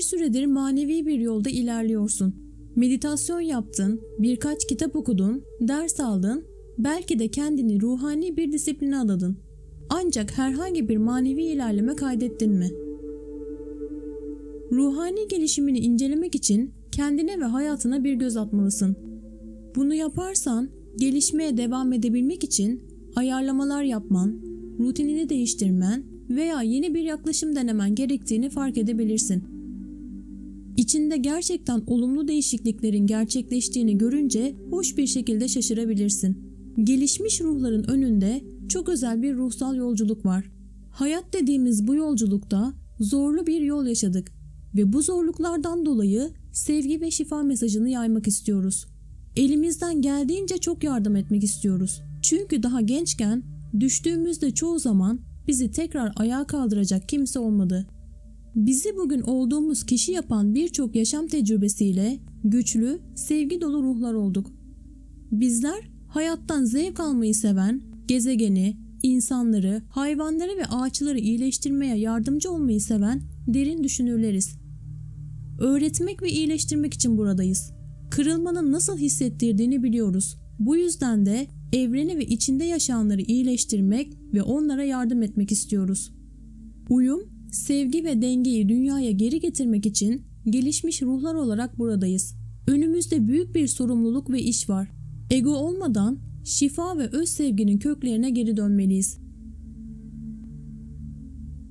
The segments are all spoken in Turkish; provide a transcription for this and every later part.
Bir süredir manevi bir yolda ilerliyorsun. Meditasyon yaptın, birkaç kitap okudun, ders aldın, belki de kendini ruhani bir disipline adadın. Ancak herhangi bir manevi ilerleme kaydettin mi? Ruhani gelişimini incelemek için kendine ve hayatına bir göz atmalısın. Bunu yaparsan gelişmeye devam edebilmek için ayarlamalar yapman, rutinini değiştirmen veya yeni bir yaklaşım denemen gerektiğini fark edebilirsin. İçinde gerçekten olumlu değişikliklerin gerçekleştiğini görünce hoş bir şekilde şaşırabilirsin. Gelişmiş ruhların önünde çok özel bir ruhsal yolculuk var. Hayat dediğimiz bu yolculukta zorlu bir yol yaşadık ve bu zorluklardan dolayı sevgi ve şifa mesajını yaymak istiyoruz. Elimizden geldiğince çok yardım etmek istiyoruz. Çünkü daha gençken düştüğümüzde çoğu zaman bizi tekrar ayağa kaldıracak kimse olmadı. Bizi bugün olduğumuz kişi yapan birçok yaşam tecrübesiyle güçlü, sevgi dolu ruhlar olduk. Bizler hayattan zevk almayı seven, gezegeni, insanları, hayvanları ve ağaçları iyileştirmeye yardımcı olmayı seven derin düşünürleriz. Öğretmek ve iyileştirmek için buradayız. Kırılmanın nasıl hissettirdiğini biliyoruz. Bu yüzden de evreni ve içinde yaşayanları iyileştirmek ve onlara yardım etmek istiyoruz. Uyum, sevgi ve dengeyi dünyaya geri getirmek için gelişmiş ruhlar olarak buradayız. Önümüzde büyük bir sorumluluk ve iş var. Ego olmadan şifa ve öz sevginin köklerine geri dönmeliyiz.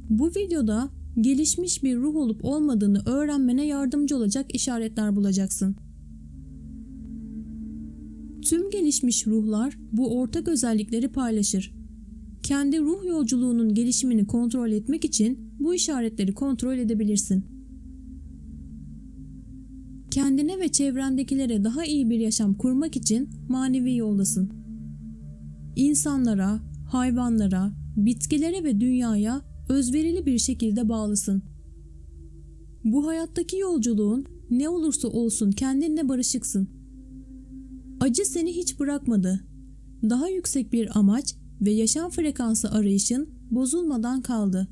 Bu videoda gelişmiş bir ruh olup olmadığını öğrenmene yardımcı olacak işaretler bulacaksın. Tüm gelişmiş ruhlar bu ortak özellikleri paylaşır. Kendi ruh yolculuğunun gelişimini kontrol etmek için bu işaretleri kontrol edebilirsin. Kendine ve çevrendekilere daha iyi bir yaşam kurmak için manevi yoldasın. İnsanlara, hayvanlara, bitkilere ve dünyaya özverili bir şekilde bağlısın. Bu hayattaki yolculuğun ne olursa olsun kendinle barışıksın. Acı seni hiç bırakmadı. Daha yüksek bir amaç ve yaşam frekansı arayışın bozulmadan kaldı.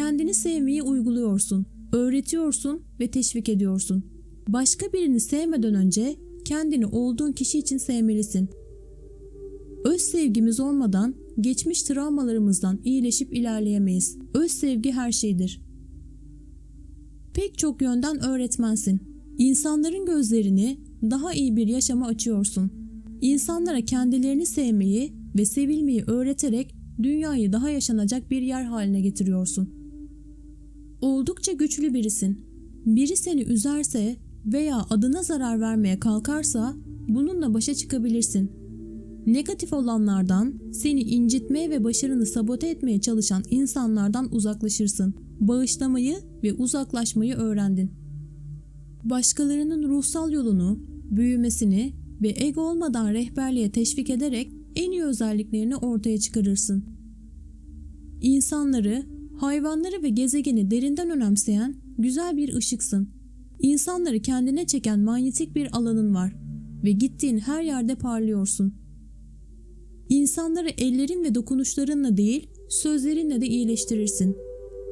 Kendini sevmeyi uyguluyorsun, öğretiyorsun ve teşvik ediyorsun. Başka birini sevmeden önce kendini olduğun kişi için sevmelisin. Öz sevgimiz olmadan geçmiş travmalarımızdan iyileşip ilerleyemeyiz. Öz sevgi her şeydir. Pek çok yönden öğretmensin. İnsanların gözlerini daha iyi bir yaşama açıyorsun. İnsanlara kendilerini sevmeyi ve sevilmeyi öğreterek dünyayı daha yaşanacak bir yer haline getiriyorsun. Oldukça güçlü birisin. Biri seni üzerse veya adına zarar vermeye kalkarsa bununla başa çıkabilirsin. Negatif olanlardan, seni incitmeye ve başarını sabote etmeye çalışan insanlardan uzaklaşırsın. Bağışlamayı ve uzaklaşmayı öğrendin. Başkalarının ruhsal yolunu, büyümesini ve ego olmadan rehberliğe teşvik ederek en iyi özelliklerini ortaya çıkarırsın. İnsanları, hayvanları ve gezegeni derinden önemseyen güzel bir ışıksın. İnsanları kendine çeken manyetik bir alanın var ve gittiğin her yerde parlıyorsun. İnsanları ellerin ve dokunuşlarınla değil, sözlerinle de iyileştirirsin.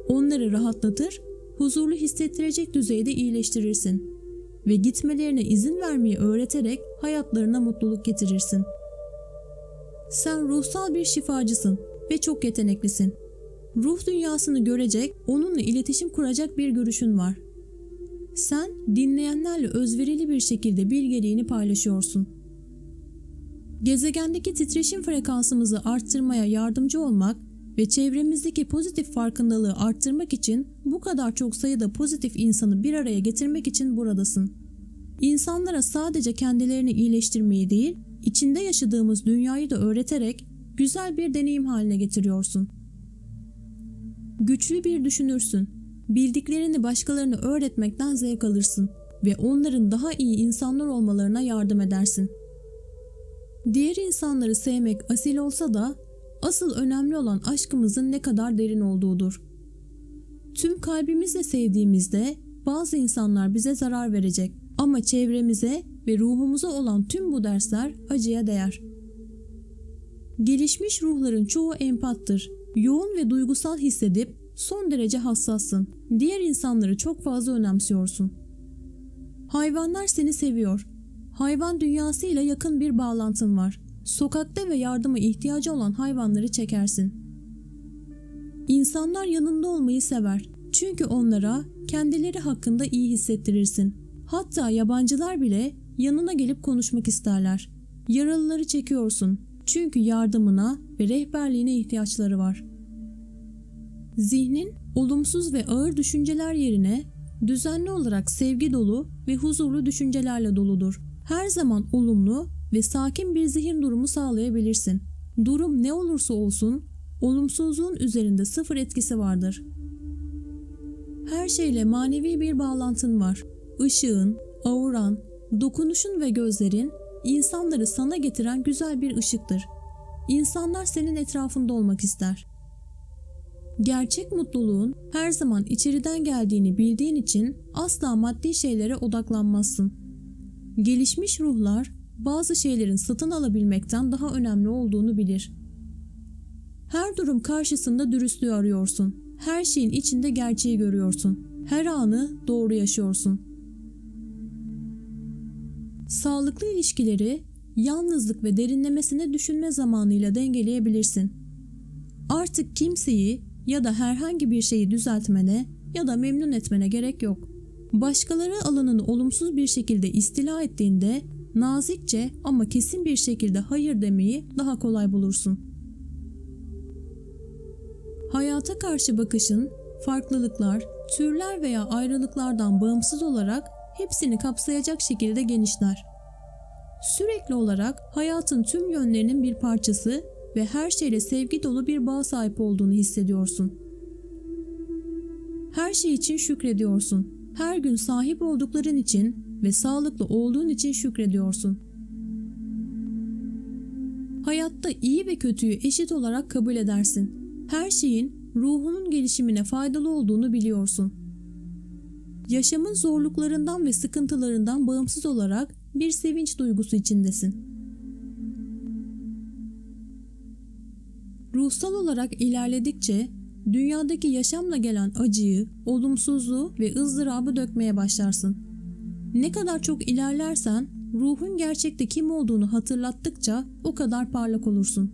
Onları rahatlatır, huzurlu hissettirecek düzeyde iyileştirirsin ve gitmelerine izin vermeyi öğreterek hayatlarına mutluluk getirirsin. Sen ruhsal bir şifacısın ve çok yeteneklisin. Ruh dünyasını görecek, onunla iletişim kuracak bir görüşün var. Sen dinleyenlerle özverili bir şekilde bilgeliğini paylaşıyorsun. Gezegendeki titreşim frekansımızı arttırmaya yardımcı olmak ve çevremizdeki pozitif farkındalığı arttırmak için bu kadar çok sayıda pozitif insanı bir araya getirmek için buradasın. İnsanlara sadece kendilerini iyileştirmeyi değil, içinde yaşadığımız dünyayı da öğreterek güzel bir deneyim haline getiriyorsun. Güçlü bir düşünürsün. Bildiklerini başkalarına öğretmekten zevk alırsın ve onların daha iyi insanlar olmalarına yardım edersin. Diğer insanları sevmek asil olsa da asıl önemli olan aşkımızın ne kadar derin olduğudur. Tüm kalbimizle sevdiğimizde bazı insanlar bize zarar verecek ama çevremize ve ruhumuza olan tüm bu dersler acıya değer. Gelişmiş ruhların çoğu empattır. Yoğun ve duygusal hissedip son derece hassassın. Diğer insanları çok fazla önemsiyorsun. Hayvanlar seni seviyor. Hayvan dünyasıyla yakın bir bağlantın var. Sokakta ve yardıma ihtiyacı olan hayvanları çekersin. İnsanlar yanında olmayı sever. Çünkü onlara kendileri hakkında iyi hissettirirsin. Hatta yabancılar bile yanına gelip konuşmak isterler. Yaralıları çekiyorsun. Çünkü yardımına ve rehberliğine ihtiyaçları var. Zihnin olumsuz ve ağır düşünceler yerine düzenli olarak sevgi dolu ve huzurlu düşüncelerle doludur. Her zaman olumlu ve sakin bir zihin durumu sağlayabilirsin. Durum ne olursa olsun olumsuzluğun üzerinde sıfır etkisi vardır. Her şeyle manevi bir bağlantın var. Işığın, auran, dokunuşun ve gözlerin insanları sana getiren güzel bir ışıktır. İnsanlar senin etrafında olmak ister. Gerçek mutluluğun her zaman içeriden geldiğini bildiğin için asla maddi şeylere odaklanmazsın. Gelişmiş ruhlar bazı şeylerin satın alabilmekten daha önemli olduğunu bilir. Her durum karşısında dürüstlüğü arıyorsun. Her şeyin içinde gerçeği görüyorsun. Her anı doğru yaşıyorsun. Sağlıklı ilişkileri yalnızlık ve derinlemesine düşünme zamanıyla dengeleyebilirsin. Artık kimseyi ya da herhangi bir şeyi düzeltmene ya da memnun etmene gerek yok. Başkaları alanını olumsuz bir şekilde istila ettiğinde nazikçe ama kesin bir şekilde hayır demeyi daha kolay bulursun. Hayata karşı bakışın farklılıklar, türler veya ayrılıklardan bağımsız olarak hepsini kapsayacak şekilde genişler. Sürekli olarak hayatın tüm yönlerinin bir parçası ve her şeyle sevgi dolu bir bağ sahip olduğunu hissediyorsun. Her şey için şükrediyorsun. Her gün sahip oldukların için ve sağlıklı olduğun için şükrediyorsun. Hayatta iyi ve kötüyü eşit olarak kabul edersin. Her şeyin ruhunun gelişimine faydalı olduğunu biliyorsun. Yaşamın zorluklarından ve sıkıntılarından bağımsız olarak bir sevinç duygusu içindesin. Ruhsal olarak ilerledikçe dünyadaki yaşamla gelen acıyı, olumsuzluğu ve ızdırabı dökmeye başlarsın. Ne kadar çok ilerlersen ruhun gerçekte kim olduğunu hatırlattıkça o kadar parlak olursun.